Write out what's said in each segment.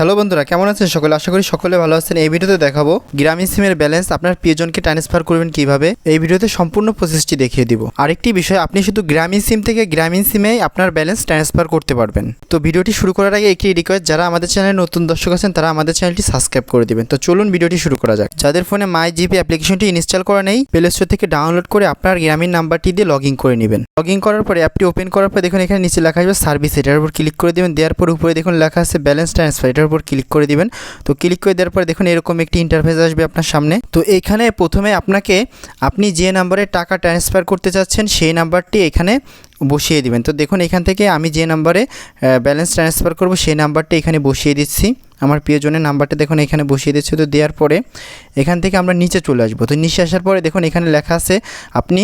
Hello বন্ধুরা, কেমন আছেন সকলে? আশা করি সকলে ভালো আছেন। এই ভিডিওতে দেখাবো গ্রামীণ সিমের ব্যালেন্স, আপনার প্রিয়জনকে ট্রান্সফার করবেন কীভাবে? এই ভিডিওতে সম্পূর্ণ প্রসেসটি দেখিয়ে দিব। আরেকটি বিষয়, আপনি শুধু গ্রামীণ সিম থেকে গ্রামীণ সিমে আপনার ব্যালেন্স ট্রান্সফার করতে পারবেন। তো ভিডিওটি শুরু করার আগে একটি রিকোয়েস্ট যারা আমাদের চ্যানেলে নতুন দর্শক আছেন, তারা আমাদের চ্যানেলটি সাবস্ক্রাইব করে দিবেন। তো চলুন ভিডিওটি শুরু করা যাক। যাদের ফোনে মাই জিপি অ্যাপ্লিকেশনটি ইনস্টল করা নেই প্লে স্টোর থেকে ডাউনলোড করে আপনার গ্রামীণ নাম্বারটি দিয়ে লগ ইন করে নেবেন। লগ ইন করার পরে অ্যাপটি ওপেন করার পর দেখুন এখানে নিচে লেখা আসবে সার্ভিস এটার উপর ক্লিক করে দেবেন। দেওয়ার পর উপরে দেখুন লেখা আছে ব্যালেন্স ট্রান্সফার, এটার উপর ক্লিক করে দিবেন। তো ক্লিক করে দেওয়ার পরে দেখুন এরকম একটি ইন্টারফেস আসবে আপনার সামনে। তো এইখানে প্রথমে আপনাকে আপনি যে নাম্বারে টাকা ট্রান্সফার করতে চাচ্ছেন, সেই নাম্বারটি এখানে বসিয়ে দিবেন। তো দেখুন এখান থেকে আমি যে নাম্বারে ব্যালেন্স ট্রান্সফার করব, সেই নাম্বারটি এখানে বসিয়ে দিচ্ছি। আমার প্রিয়জনের নাম্বারটা দেখুন এখানে বসিয়ে দিচ্ছি। তো দেওয়ার পরে এখান থেকে আমরা নিচে চলে আসব। তো নিচে আসার পরে দেখুন এখানে লেখা আছে, আপনি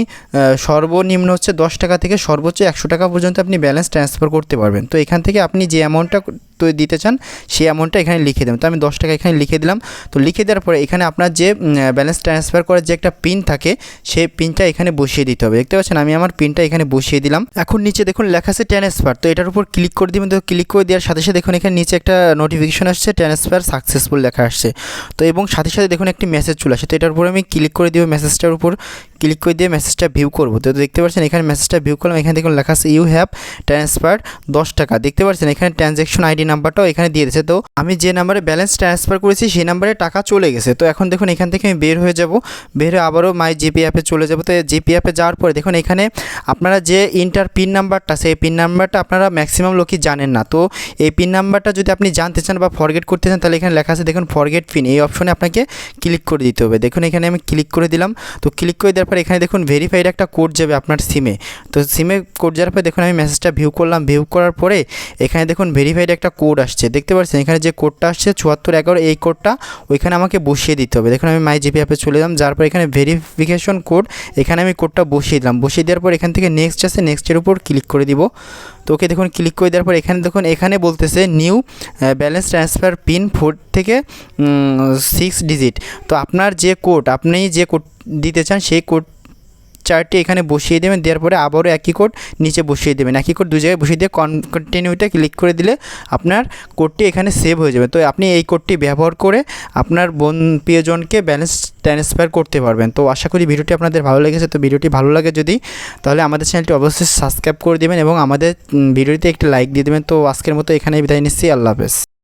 সর্বনিম্ন হচ্ছে দশ টাকা থেকে সর্বোচ্চ একশো টাকা পর্যন্ত আপনি ব্যালেন্স ট্রান্সফার করতে পারবেন। তো এখান থেকে আপনি যে অ্যামাউন্টটা দিতে চান সেই অ্যামাউন্টটা এখানে লিখে দেবেন। তো আমি দশ টাকা এখানে লিখে দিলাম। তো লিখে দেওয়ার পরে এখানে আপনার যে ব্যালেন্স ট্রান্সফার করার যে একটা পিন থাকে সেই পিনটা এখানে বসিয়ে দিতে হবে। দেখতে পাচ্ছেন, আমি আমার পিনটা এখানে বসিয়ে দিলাম। এখন নিচে দেখুন লেখা আছে ট্রান্সফার তো এটার উপর ক্লিক করে দিবেন। তো ক্লিক করে দেওয়ার সাথে সাথে দেখুন এখানে নিচে একটা নোটিফিকেশন আসছে ট্রান্সফার সাকসেসফুল লেখা আসছে। তো এবং সাথে সাথে দেখুন একটি মেসেজ চলে আসে। তো এটার উপর আমি ক্লিক করে দিব মেসেজটার উপর। ক্লিক করে দিয়ে মেসেজটা ভিউ করব। তো দেখতে পাচ্ছেন এখানে মেসেজটা ভিউ করলাম, এখানে দেখুন লেখা আছে ইউ হ্যাভ ট্রান্সফার দশ টাকা। দেখতে পাচ্ছেন এখানে ট্রানজ্যাকশন আইডি নাম্বারটাও এখানে দিয়ে দিয়েছে। তো আমি যে নাম্বারে ব্যালেন্স ট্রান্সফার করেছি, সেই নাম্বারে টাকা চলে গেছে। তো এখন দেখুন এখান থেকে আমি বের হয়ে যাব। বের হয়ে আবারও মাই জিপি অ্যাপে চলে যাব। তো জিপি অ্যাপে যাওয়ার পরে দেখুন এখানে আপনারা যে ইন্টার পিন নাম্বারটা সেই পিন নাম্বারটা আপনারা ম্যাক্সিমাম লোকই জানেন না। তো এই পিন নাম্বারটা যদি আপনি জানতে চান বা ফরগেট করতে চান, তাহলে এখানে লেখা আছে, দেখুন ফরগেট পিন এই অপশনে আপনাকে ক্লিক করে দিতে হবে। দেখুন এখানে আমি ক্লিক করে দিলাম। তো ক্লিক করে দেওয়ার পর এখানে দেখুন ভেরিফাইড একটা কোড যাবে আপনার সিমে তো সিমে কোড যাওয়ার পরে দেখুন আমি মেসেজটা ভিউ করলাম ভিউ করার পরে এখানে দেখুন ভেরিফাইড একটা কোড আসছে। দেখতে পাচ্ছেন এখানে যে কোডটা আসছে চুয়াত্তর এগারো, এই কোডটা ওইখানে আমাকে বসিয়ে দিতে হবে। দেখুন আমি মাই জিপি অ্যাপে চলে যাম যার পর এখানে ভেরিফিকেশন কোড এখানে আমি কোডটা বসিয়ে দিলাম। বসিয়ে দেওয়ার পর এখান থেকে নেক্সট আছে নেক্সটের উপর ক্লিক করে দিব। তো ওকে দেখুন ক্লিক করে দেওয়ার পর এখানে দেখুন, এখানে বলতেছে new balance transfer pin four থেকে সিক্স ডিজিট তো আপনার যে কোড আপনি যে কোড দিতে চান, সেই কোড চারটি এখানে বসিয়ে দেবেন, দেওয়ার পরে আবারও একই কোড নিচে বসিয়ে দেবেন। একই কোড দু জায়গায় বসিয়ে দিয়ে কন্টিনিউতে ক্লিক করে দিলে আপনার কোডটি এখানে সেভ হয়ে যাবে। তো আপনি এই কোডটি ব্যবহার করে আপনার বোন প্রিয়জনকে ব্যালেন্স ট্রান্সফার করতে পারবেন। তো আশা করি ভিডিওটি আপনাদের ভালো লেগেছে। তো ভিডিওটি ভালো লাগে যদি, তাহলে আমাদের চ্যানেলটি অবশ্যই সাবস্ক্রাইব করে দেবেন এবং আমাদের ভিডিওটিতে একটি লাইক দিয়ে দেবেন। তো আজকের মতো এখানেই বিদায় নিচ্ছি। আল্লাহ হাফেজ।